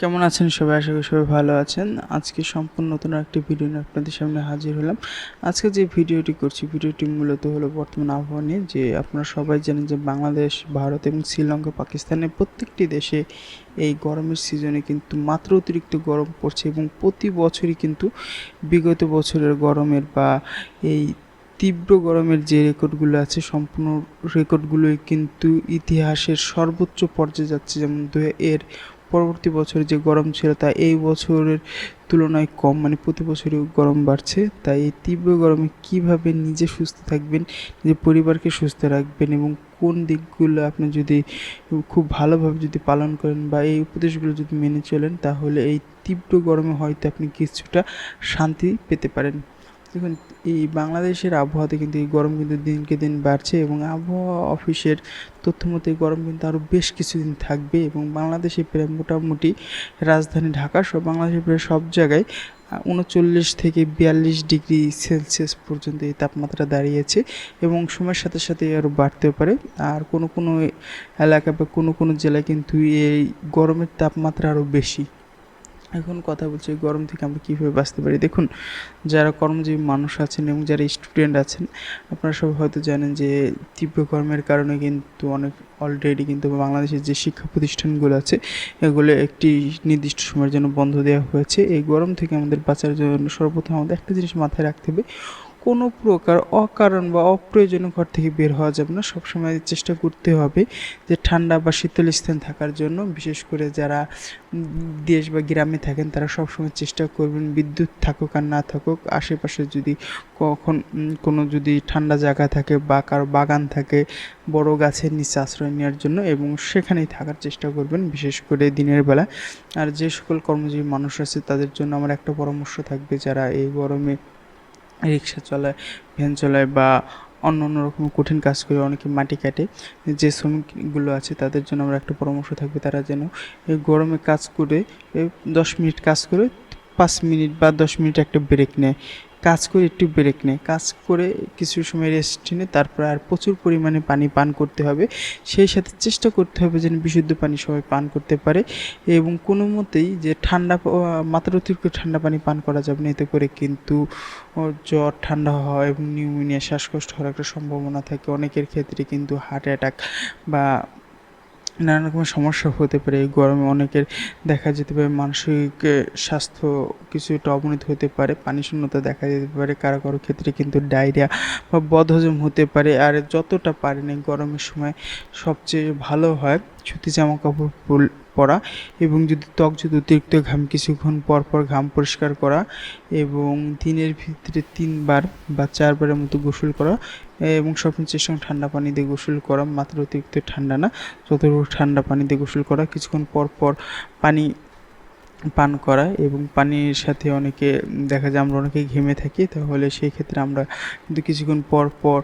কেমন আছেন সবাই? আশা করি সবাই ভালো আছেন। আজকে সম্পূর্ণ নতুন একটি ভিডিও নিয়ে আপনাদের সামনে হাজির হলাম। আজকে যে ভিডিওটি করছি ভিডিওটি মূলত হলো বর্তমান আবহাওয়া নিয়ে, যে আপনারা সবাই জানেন যে বাংলাদেশ, ভারত এবং শ্রীলঙ্কা, পাকিস্তানের প্রত্যেকটি দেশে এই গরমের সিজনে কিন্তু মাত্র অতিরিক্ত গরম পড়ছে এবং প্রতি বছরই কিন্তু বিগত বছরের গরমের বা এই তীব্র গরমের যে রেকর্ডগুলো আছে, সম্পূর্ণ রেকর্ডগুলোই কিন্তু ইতিহাসের সর্বোচ্চ পর্যায়ে যাচ্ছে। যেমন দু এর পরবর্তী বছরে যে গরম ছিল তা এই বছরের তুলনায় কম মানে প্রতি বছরই গরম বাড়ছে। তাই এই তীব্র গরমে কীভাবে নিজে সুস্থ থাকবেন, নিজের পরিবারকে সুস্থ রাখবেন এবং কোন দিকগুলো আপনি যদি খুব ভালোভাবে যদি পালন করেন বা এই উপদেশগুলো যদি মেনে চলেন, তাহলে এই তীব্র গরমে হয়তো আপনি কিছুটা শান্তি পেতে পারেন। দেখুন, এই বাংলাদেশের আবহাওয়াতে কিন্তু এই গরম কিন্তু দিনকে দিন বাড়ছে এবং আবহাওয়া অফিসের তথ্য মতো গরম কিন্তু আরও বেশ কিছুদিন থাকবে এবং বাংলাদেশে প্রায় মোটামুটি রাজধানী ঢাকা সব বাংলাদেশের প্রায় সব জায়গায় উনচল্লিশ থেকে বিয়াল্লিশ ডিগ্রি সেলসিয়াস পর্যন্ত এই তাপমাত্রা দাঁড়িয়েছে এবং সময়ের সাথে সাথে আরও বাড়তেও পারে। আর কোনো কোনো এলাকা বা কোনো কোনো জেলায় কিন্তু এই গরমের তাপমাত্রা আরও বেশি। এখন কথা বলছি গরম থেকে আমরা কীভাবে বাঁচতে পারি। দেখুন, যারা কর্মজীবী মানুষ আছেন এবং যারা স্টুডেন্ট আছেন, আপনারা সব হয়তো জানেন যে তীব্র গরমের কারণে কিন্তু অনেক অলরেডি কিন্তু বাংলাদেশের যে শিক্ষা প্রতিষ্ঠানগুলো আছে, এগুলো একটি নির্দিষ্ট সময়ের জন্য বন্ধ দেওয়া হয়েছে। এই গরম থেকে আমাদের বাঁচার জন্য সর্বপ্রথম আমাদের একটা জিনিস মাথায় রাখতে হবে কোনো প্রকার অকারণ বা অপ্রয়োজনীয় ঘর থেকে বের হওয়া যাবে না। সবসময় চেষ্টা করতে হবে যে ঠান্ডা বা শীতল স্থান থাকার জন্য। বিশেষ করে যারা দেশ বা গ্রামে থাকেন, তারা সবসময় চেষ্টা করবেন বিদ্যুৎ থাকুক আর না থাকুক। আশেপাশে যদি কখন কোনো যদি ঠান্ডা জায়গা থাকে বা কারও বাগান থাকে, বড় গাছের নিচে আশ্রয় নেওয়ার জন্য এবং সেখানেই থাকার চেষ্টা করবেন, বিশেষ করে দিনের বেলা। আর যে সকল কর্মজীবী মানুষ আছে, তাদের জন্য আমার একটা পরামর্শ থাকবে, যারা এই গরমে রিক্সা চলায়, ভ্যান চলায় বা অন্য অন্য রকম কঠিন কাজ করে অনেকে মাটি কাটে, যে শ্রমিকগুলো আছে তাদের জন্য আমরা একটা পরামর্শ থাকবে, তারা যেন এই গরমে কাজ করে দশ মিনিট কাজ করে, পাঁচ মিনিট বা দশ মিনিট একটা ব্রেক নেয়। কাজ করে একটু ব্রেক নেয়। কাজ করে কিছু সময় রেস্ট নিয়ে তারপর আর প্রচুর পরিমাণে পানি পান করতে হবে। সেই সাথে চেষ্টা করতে হবে যেন বিশুদ্ধ পানি সবাই পান করতে পারে এবং কোনো মতেই যে ঠান্ডা মাত্র অতিরিক্ত ঠান্ডা পানি পান করা যাবে না। এতে করে কিন্তু জ্বর ঠান্ডা হওয়া এবং নিউমোনিয়া শ্বাসকষ্ট হওয়ার একটা সম্ভাবনা থাকে। অনেকের ক্ষেত্রে কিন্তু হার্ট অ্যাটাক বা নানা রকমের সমস্যা হতে পারে এই গরমে অনেকের দেখা যেতে পারে মানসিক স্বাস্থ্য কিছুটা অবনীত হতে পারে পানি শূন্যতা দেখা যেতে পারে কারও কারও ক্ষেত্রে কিন্তু ডায়রিয়া বা বদহজম হতে পারে, আর যতটা পারেন এই গরমের সময় সবচেয়ে ভালো হয় সুতি জামা কাপড় পরা এবং যদি ত্বক যদি অতিরিক্ত ঘাম কিছুক্ষণ পর পর ঘাম পরিষ্কার করা এবং দিনের ভিতরে তিনবার বা চারবারের মতো গোসল করা এবং সবচেয়ে চেষ্টা ঠান্ডা পানি দিয়ে গোসল করা মাত্র অতিরিক্ত ঠান্ডা না যতটুকু ঠান্ডা পানি দিয়ে গোসল করা, কিছুক্ষণ পর পর পানি পান করা এবং পানির সাথে অনেকে, দেখা যায় আমরা অনেকে ঘেমে থাকি, তাহলে সেই ক্ষেত্রে আমরা কিন্তু কিছুক্ষণ পর পর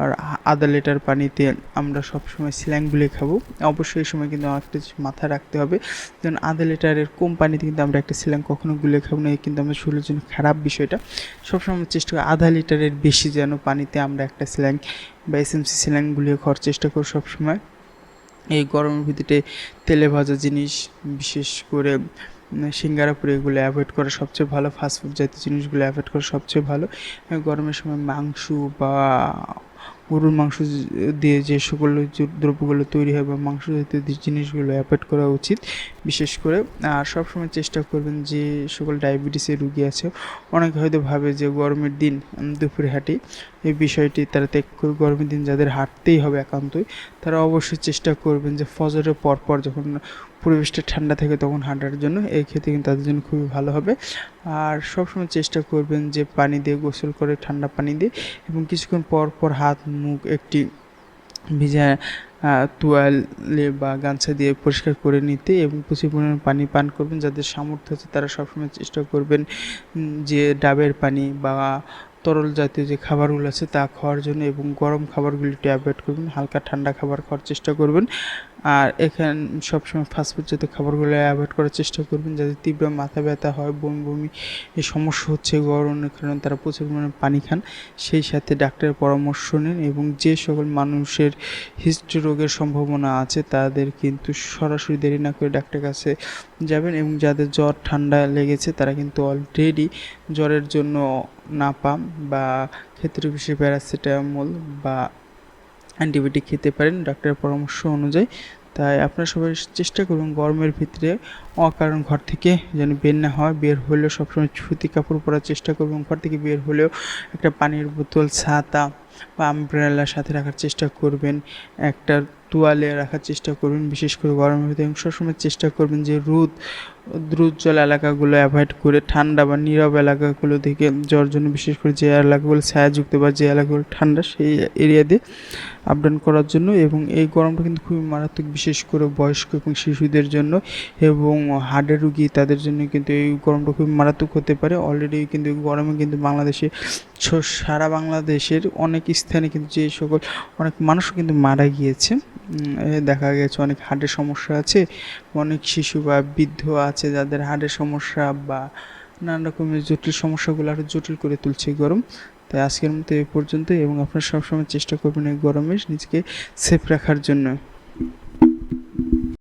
আর আধা লিটার পানিতে আমরা সবসময় স্যালাইন গুলে খাব। অবশ্যই এই সময় কিন্তু একটা মাথায় রাখতে হবে। যেমন আধা লিটারের কম পানিতে কিন্তু আমরা একটা স্ল্যাং কখনো গুলে খাব না, এই কিন্তু আমাদের শরীরের জন্য খারাপ বিষয়টা। সবসময় চেষ্টা করি আধা লিটারের বেশি যেন পানিতে আমরা একটা স্যালাইন বা এসএমসি স্যালাইন গুলিয়ে খাওয়ার চেষ্টা করি সবসময়। এই গরমের ভিতরে তেলে ভাজা জিনিস, বিশেষ করে সিঙ্গারাপুর এগুলো অ্যাভয়েড করা সবচেয়ে ভালো ফাস্টফুড জাতীয় জিনিসগুলো অ্যাভয়েড করা সবচেয়ে ভালো। গরমের সময় মাংস বা গরুর মাংস দিয়ে যে সকল দ্রব্যগুলো তৈরি হয় বা মাংস জাতীয় জিনিসগুলো অ্যাভয়েড করা উচিত। বিশেষ করে আর সবসময় চেষ্টা করবেন যে সকল ডায়াবেটিসের রুগী আছে। অনেকে হয়তো ভাবে যে গরমের দিন দুপুরে হাঁটি। এই বিষয়টি তারা ত্যাগ করে গরমের দিন যাদের হাঁটতেই হবে একান্তই, তারা অবশ্যই চেষ্টা করবেন যে ফজরের পরপর যখন পরিবেশটা ঠান্ডা থাকে তখন হাঁটার জন্য এই ক্ষেত্রে কিন্তু তাদের জন্য খুবই ভালো হবে। আর সবসময় চেষ্টা করবেন যে পানি দিয়ে গোসল করে, ঠান্ডা পানি দিয়ে এবং কিছুক্ষণ পর পর হাত, মুখ একটি ভিজা তোয়ালে বা গামছা দিয়ে পরিষ্কার করে নিতে এবং প্রচুর পরিমাণে পানি পান করবেন। যাদের সামর্থ্য আছে তারা সবসময় চেষ্টা করবেন যে ডাবের পানি বা তরল জাতীয় যে খাবারগুলো আছে তা খাওয়ার জন্য এবং গরম খাবারগুলি অ্যাভয়েড করবেন, হালকা ঠান্ডা খাবার খাওয়ার চেষ্টা করবেন। আর এখানে সবসময় ফাস্টফুড জাতীয় খাবারগুলো অ্যাভয়েড করার চেষ্টা করবেন যাতে তীব্র মাথা ব্যথা হয়, বমি বমি এই সমস্যা হচ্ছে, গরমের কারণে তারা প্রচুর পরিমাণে পানি খান। সেই সাথে ডাক্তারের পরামর্শ নিন এবং যে সকল মানুষের হিস্ট্রি রোগের সম্ভাবনা আছে তাদের কিন্তু সরাসরি দেরি না করে ডাক্তারের কাছে যাবেন এবং যাদের জ্বর ঠান্ডা লেগেছে তারা কিন্তু অলরেডি জ্বরের জন্য নাপাম বা ক্ষেত্রে বেশি প্যারাসিটামল বা অ্যান্টিবায়োটিক খেতে পারেন ডাক্তারের পরামর্শ অনুযায়ী। তাই আপনারা সবাই চেষ্টা করুন গরমের ভিতরে অকারণ ঘর থেকে যেন বের না হয়, বের হলেও সবসময় ছুতি কাপড় পরার চেষ্টা করবেন ঘর থেকে বের হলেও একটা পানির বোতল, ছাতা বা আমব্রেলা সাথে রাখার চেষ্টা করবেন, একটা তোয়ালে রাখার চেষ্টা করবেন, বিশেষ করে গরমের ভিতরে এবং সবসময় চেষ্টা করবেন যে রোদ জল এলাকাগুলো অ্যাভয়েড করে, ঠান্ডা বা নীরব এলাকাগুলো থেকে জ্বর জন্য, বিশেষ করে যে এলাকাগুলো ছায়াযুক্ত বা যে এলাকাগুলো ঠান্ডা, সেই এরিয়া দিয়ে আপ ডাউন করার জন্য, এবং এই গরমটা কিন্তু খুবই মারাত্মক, বিশেষ করে বয়স্ক এবং শিশুদের জন্য, এবং হার্টের রুগী তাদের জন্য কিন্তু এই গরমটা খুবই মারাত্মক হতে পারে। অলরেডি কিন্তু গরমে কিন্তু বাংলাদেশে সারা বাংলাদেশের অনেক স্থানে কিন্তু যে সকল অনেক মানুষ কিন্তু মারা গিয়েছে। দেখা গেছে অনেক হার্টের সমস্যা আছে, অনেক শিশু বা বৃদ্ধ আছে যাদের হার্টের সমস্যা বা নানা রকমের জটিল সমস্যাগুলো আরও জটিল করে তুলছে গরম। তাই আজকের মতো এ পর্যন্ত এবং আপনারা সবসময় চেষ্টা করবেন এই গরমে নিজেকে সেফ রাখার জন্য।